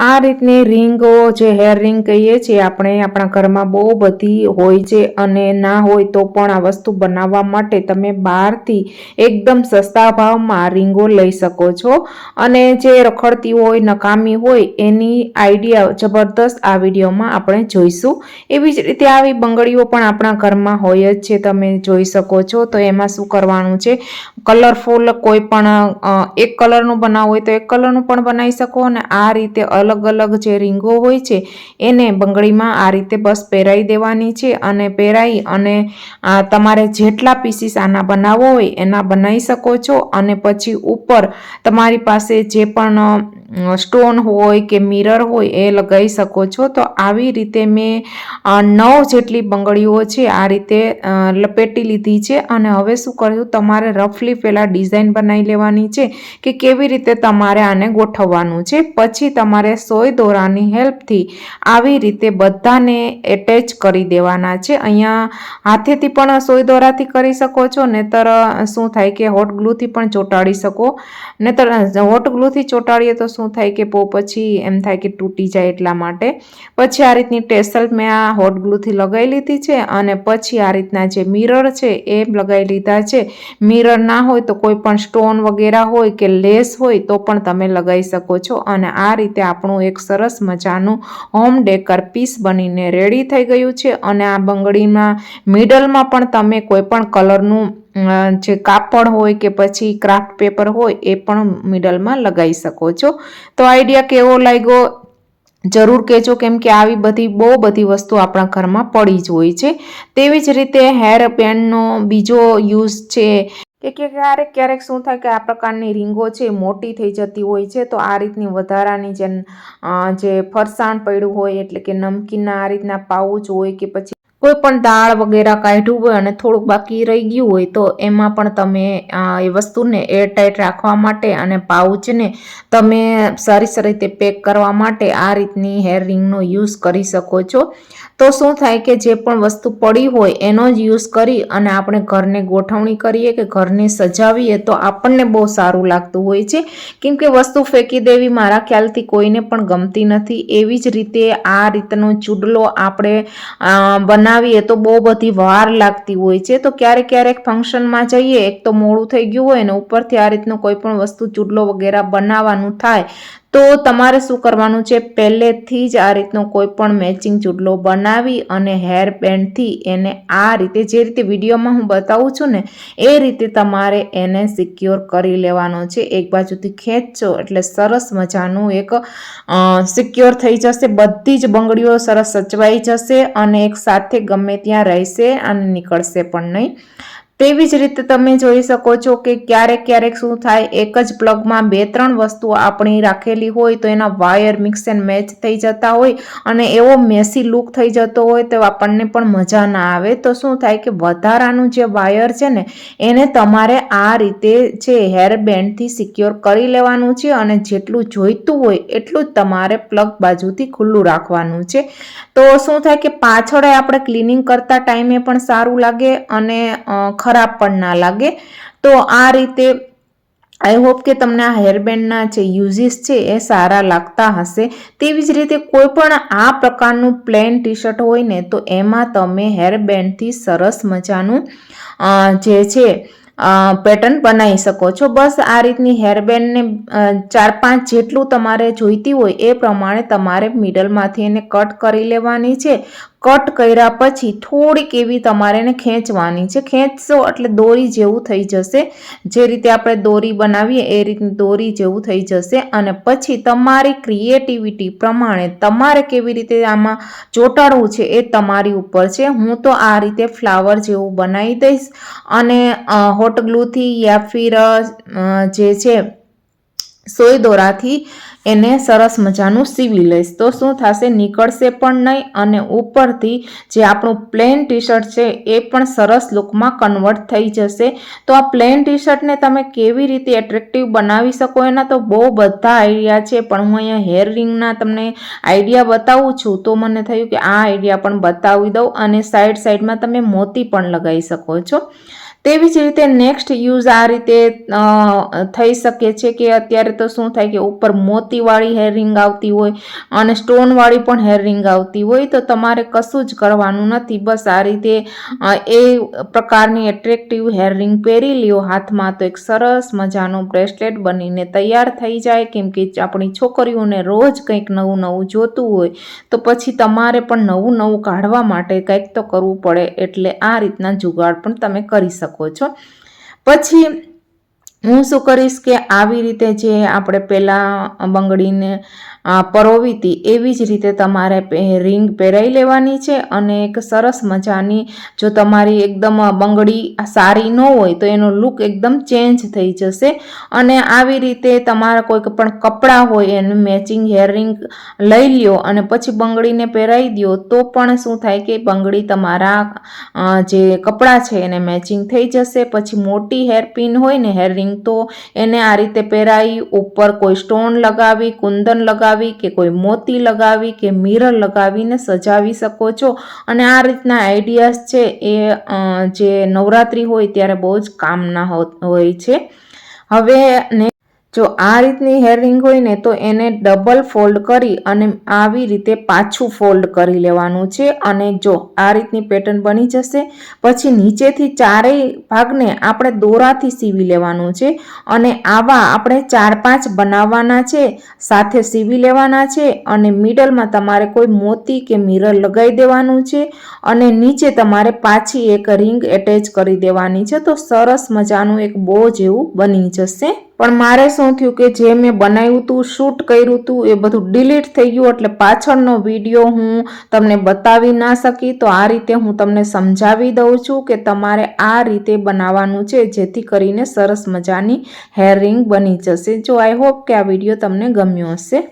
આ રીતની રિંગો જે હેર રિંગ કહીએ છીએ આપણે, આપણા ઘરમાં બહુ બધી હોય છે અને ના હોય તો પણ આ વસ્તુ બનાવવા માટે તમે બહારથી એકદમ સસ્તા ભાવમાં રિંગો લઈ શકો છો. અને જે રખડતી હોય, નકામી હોય, એની આઈડિયા જબરદસ્ત આ વિડીયોમાં આપણે જોઈશું. એવી જ રીતે આવી બંગડીઓ પણ આપણા ઘરમાં હોય જ છે, તમે જોઈ શકો છો. તો એમાં શું કરવાનું છે? કલરફુલ કોઈ પણ એક કલરનું બનાવવું હોય તો એક કલરનું પણ બનાવી શકો અને આ રીતે અલગ અલગ અલગ જે રીંગો હોય છે, એને બંગડીમાં આ રીતે બસ પહેરાવી દેવાની છે અને પહેરાવી અને તમારે જેટલા પીસીસ આના બનાવવો હોય એના બનાવી શકો છો અને પછી ઉપર તમારી પાસે જે પણ સ્ટોન હોય કે મિરર હોય એ લગાવી શકો છો. તો આવી રીતે મેં નવ જેટલી બંગડીઓ છે આ રીતે લપેટી લીધી છે. અને હવે શું કર્યું? તમારે રફલી પહેલાં ડિઝાઇન બનાવી લેવાની છે કે કેવી રીતે તમારે આને ગોઠવવાનું છે. પછી તમારે સોય દોરાની હેલ્પથી આવી રીતે બધાને એટેચ કરી દેવાના છે. અહીંયા હાથેથી પણ સોય દોરાથી કરી શકો છો, નહીતર શું થાય કે હોટ ગ્લુથી પણ ચોંટાડી શકો. નહીતર હોટ ગ્લુથી ચોંટાડીએ તો શું થાય કે પો પછી એમ થાય કે તૂટી જાય એટલા માટે. પછી આ રીતની ટેસલ મેં આ હોટ ગ્લુથી લગાવી લીધી છે અને પછી આ રીતના જે મિરર છે એ લગાવી લીધા છે. મિરર ના હોય તો કોઈ પણ સ્ટોન વગેરે હોય કે લેસ હોય તો પણ તમે લગાવી શકો છો અને આ રીતે આપણું એક સરસ મજાનું હોમ ડેકર પીસ બનીને રેડી થઈ ગયું છે અને આ બંગડીમાં, મિડલમાં પણ તમે કોઈ પણ કલરનું જે કાપડ હોય કે પછી ક્રાફ્ટ પેપર હોય એ પણ મિડલમાં લગાવી શકો છો. તો આઈડિયા કેવો લાગ્યો? જરૂર કહેજો કેમ કે આવી બધી બહુ બધી વસ્તુ આપણા ઘરમાં પડી જ હોય છે. તેવી જ રીતે હેર પેનનો બીજો યુઝ છે કે ક્યારેક ક્યારેક શું થાય કે આ પ્રકારની રીંગો છે મોટી થઈ જતી હોય છે તો આ રીતની વધારાની જે જે ફરસાણ પડ્યું હોય એટલે કે નમકીનના આ રીતના પાઉચ હોય કે પછી કોઈ પણ દાળ વગેરે કાઢ્યું હોય અને થોડુંક બાકી રહી ગયું હોય તો એમાં પણ તમે એ વસ્તુને એરટાઈટ રાખવા માટે અને પાઉચને તમે સારી સારી રીતે પેક કરવા માટે આ રીતની હેર રિંગનો યુઝ કરી શકો છો. તો શું થાય કે જે પણ વસ્તુ પડી હોય એનો જ યુઝ કરી અને આપણે ઘરને ગોઠવણી કરીએ કે ઘરને સજાવીએ તો આપણને બહુ સારું લાગતું હોય છે. કેમ કે વસ્તુ ફેંકી દેવી મારા ખ્યાલથી કોઈને પણ ગમતી નથી. એવી જ રીતે આ રીતનો ચૂડલો આપણે અ, બનાવીએ તો બહુ બધી વાર લાગતી હોય છે. તો ક્યારેક ક્યારેક ફંક્શનમાં જઈએ, એક તો મોડું થઈ ગયું હોય ને ઉપરથી આ રીતનું કોઈ પણ વસ્તુ ચૂડલો વગેરે બનાવવાનું થાય તો તમારે શું કરવાનું છે? પહેલેથી જ આ રીતનો કોઈ પણ મેચિંગ ચૂડલો બનાવી અને હેર બેન્ડથી એને આ રીતે, જે રીતે વિડીયોમાં હું બતાવું છું ને, એ રીતે તમારે એને સિક્યોર કરી લેવાનો છે. એક બાજુથી ખેંચો, એટલે સરસ મજાનું એક સિક્યોર થઈ જશે. બધી જ બંગડીઓ સરસ સચવાઈ જશે અને એક સાથે ગમે ત્યાં રહેશે અને નીકળશે પણ નહીં. તેવી જ રીતે તમે જોઈ શકો છો કે ક્યારેક ક્યારેક શું થાય, એક જ પ્લગમાં બે ત્રણ વસ્તુ આપણી રાખેલી હોય તો એના વાયર મિક્સ એન્ડ મેચ થઈ જતા હોય અને એવો મેસી લુક થઈ જતો હોય તો આપણને પણ મજા ના આવે. તો શું થાય કે વધારાનું જે વાયર છે ને, એને તમારે આ રીતે છે હેર બેન્ડથી સિક્યોર કરી લેવાનું છે અને જેટલું જોઈતું હોય એટલું જ તમારે પ્લગ બાજુથી ખુલ્લું રાખવાનું છે. તો શું થાય કે પાછળ આપણે ક્લિનિંગ કરતા ટાઈમે પણ સારું લાગે અને ખરાબ પણ ના લાગે. તો આ રીતે આઈ હોપ કે તમને આ હેરબેન્ડના જે યુઝિસ છે એ સારા લાગતા હશે. તેવી જ રીતે કોઈ પણ આ પ્રકારનું પ્લેન ટી શર્ટ હોય ને, તો એમાં તમે હેરબેન્ડથી સરસ મજાનું જે છે પેટર્ન બનાવી શકો છો. બસ આ રીતની હેરબેન્ડને ચાર પાંચ જેટલું તમારે જોઈતી હોય એ પ્રમાણે તમારે મિડલમાંથી એને કટ કરી લેવાની છે. કટ કર્યા પછી થોડીક એવી તમારે એને ખેંચવાની છે. ખેંચશો એટલે દોરી જેવું થઈ જશે. જે રીતે આપણે દોરી બનાવીએ એ રીતની દોરી જેવું થઈ જશે. અને પછી તમારી ક્રિએટિવિટી પ્રમાણે તમારે કેવી રીતે આમાં ચોંટાડવું છે એ તમારી ઉપર છે. હું તો આ રીતે ફ્લાવર જેવું બનાવી દઈશ. અને હોટ ગ્લુથી યા ફિર જે છે, સોય દોરાથી એને સરસ મજાનું સીવી લઈશ. તો શું થશે? નીકળશે પણ નહીં અને ઉપરથી જે આપણું પ્લેન ટી શર્ટ છે એ પણ સરસ લુકમાં કન્વર્ટ થઈ જશે. તો આ પ્લેન ટી શર્ટને તમે કેવી રીતે એટ્રેક્ટિવ બનાવી શકો એના તો બહુ બધા આઈડિયા છે. પણ હું અહીંયા હેર રિંગના તમને આઈડિયા બતાવું છું. તો મને થયું કે આ આઈડિયા પણ બતાવી દઉં અને સાઈડ સાઈડમાં તમે મોતી પણ લગાવી શકો છો. તેવી જ રીતે નેક્સ્ટ યુઝ આ રીતે થઈ શકે છે કે અત્યારે તો શું થાય કે ઉપર મોતીવાળી હેરરિંગ આવતી હોય અને સ્ટોનવાળી પણ હેરરિંગ આવતી હોય, તો તમારે કશું જ કરવાનું નથી. બસ આ રીતે એ પ્રકારની એટ્રેક્ટિવ હેરરિંગ પહેરી લ્યો. હાથમાં તો એક સરસ મજાનું બ્રેસલેટ બનીને તૈયાર થઈ જાય. કેમ કે આપણી છોકરીઓને રોજ કંઈક નવું નવું જોતું હોય, તો પછી તમારે પણ નવું નવું કાઢવા માટે કંઈક તો કરવું પડે. એટલે આ રીતના જુગાડ પણ તમે કરી શકો. છો. પછી હું શું કરીશ કે આવી રીતે જે આપણે પહેલાં બંગડીને અ, પરોવી હતી એવી જ રીતે તમારે રિંગ પહેરાવી લેવાની છે અને એક સરસ મજાની જો તમારી એકદમ બંગડી સારી ન હોય તો એનો લુક એકદમ ચેન્જ થઈ જશે. અને આવી રીતે તમારા કોઈક પણ કપડાં હોય એનું મેચિંગ હેરરિંગ લઈ લ્યો અને પછી બંગડીને પહેરાવી દો તો પણ શું થાય કે બંગડી તમારા જે કપડાં છે એને મેચિંગ થઈ જશે. પછી મોટી હેરપિન હોય ને હેરરિંગ તો એને આ રીતે પહેરાવી ઉપર કોઈ સ્ટોન લગાવી કુંદન લગાવી કે કોઈ મોતી લગાવી કે મિરર લગાવીને સજાવી શકો છો? અને આ રીતના આઈડિયાઝ છે એ જે નવરાત્રિ હોય ત્યારે બહુ જ કામના હોય છે. હવે જો આ રીતની હેરિંગ હોય ને તો એને ડબલ ફોલ્ડ કરી અને આવી રીતે પાછું ફોલ્ડ કરી લેવાનું છે અને જો આ રીતની પેટર્ન બની જશે, પછી નીચેથી ચારેય ભાગને આપણે દોરાથી સીવી લેવાનું છે અને આવા આપણે ચાર પાંચ બનાવવાના છે, સાથે સીવી લેવાના છે અને મિડલમાં તમારે કોઈ મોતી કે મિરર લગાવી દેવાનું છે અને નીચે તમારે પાછી એક રિંગ એટેચ કરી દેવાની છે. તો સરસ મજાનું એક બો જેવું બની જશે. પણ મારે શું થયું કે જે મેં બનાવ્યું હતું શૂટ કર્યું હતું એ બધું ડિલીટ થઈ ગયું, એટલે પાછળનો વીડિયો હું તમને બતાવી ના શકી, તો આ રીતે હું તમને સમજાવી દઉં છું કે તમારે આ રીતે બનાવવાનું છે, જેથી કરીને સરસ મજાની હેર રિંગ બની જશે. જો આઈ હોપ કે આ વીડિયો તમને ગમ્યો હશે.